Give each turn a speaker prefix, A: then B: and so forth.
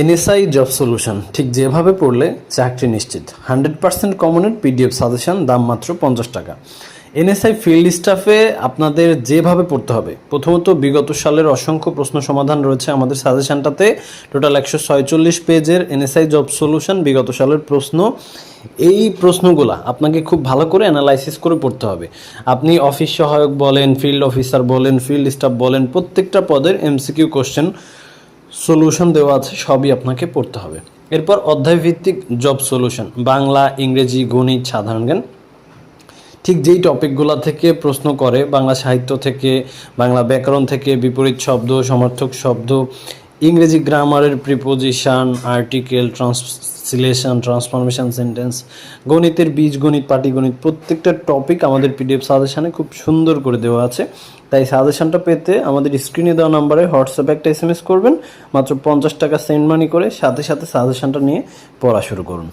A: NSI job solution. ঠিক যেভাবে পড়লে চাকরি নিশ্চিত। হান্ড্রেড পার্সেন্ট কমনের পিডিএফ সাজেশন, দাম মাত্র পঞ্চাশ টাকা। এনএসআই ফিল্ড স্টাফে আপনাদের যেভাবে পড়তে হবে, প্রথমত বিগত সালের অসংখ্য প্রশ্ন সমাধান রয়েছে আমাদের সাজেশনটাতে। টোটাল একশো ছয়চল্লিশ পেজের এনএসআই জব সলিউশন বিগত সালের প্রশ্ন। এই প্রশ্নগুলা আপনাকে খুব ভালো করে অ্যানালাইসিস করে পড়তে হবে। আপনি অফিস সহায়ক বলেন ফিল্ড অফিসার বলেন ফিল্ড স্টাফ বলেন, প্রত্যেকটা পদের এমসিকিউ কোশ্চেন সলিউশন দেওয়া আছে, সবই আপনাকে পড়তে হবে। এরপর অধ্যায়ভিত্তিক জব সলিউশন বাংলা, ইংরেজি, গণিত, সাধারণ জ্ঞান। ঠিক যেই টপিকগুলো থেকে প্রশ্ন করে, বাংলা সাহিত্য থেকে, বাংলা ব্যাকরণ থেকে, বিপরীত শব্দ, সমর্থক শব্দ, ইংরেজি গ্রামারের preposition article translation transformation sentence গণিতের বীজগণিত, পাটিগণিত, প্রত্যেকটা টপিক আমাদের পিডিএফ সাজেশনে খুব সুন্দর করে দেওয়া আছে। তাই সাজেশনটা পেতে আমাদের স্ক্রিনে দেওয়া নাম্বারে হোয়াটসঅ্যাপে একটা এস করবেন। মাত্র পঞ্চাশ টাকা সেন্ড মানি করে সাথে সাথে সাজেশনটা নিয়ে পড়া শুরু করুন।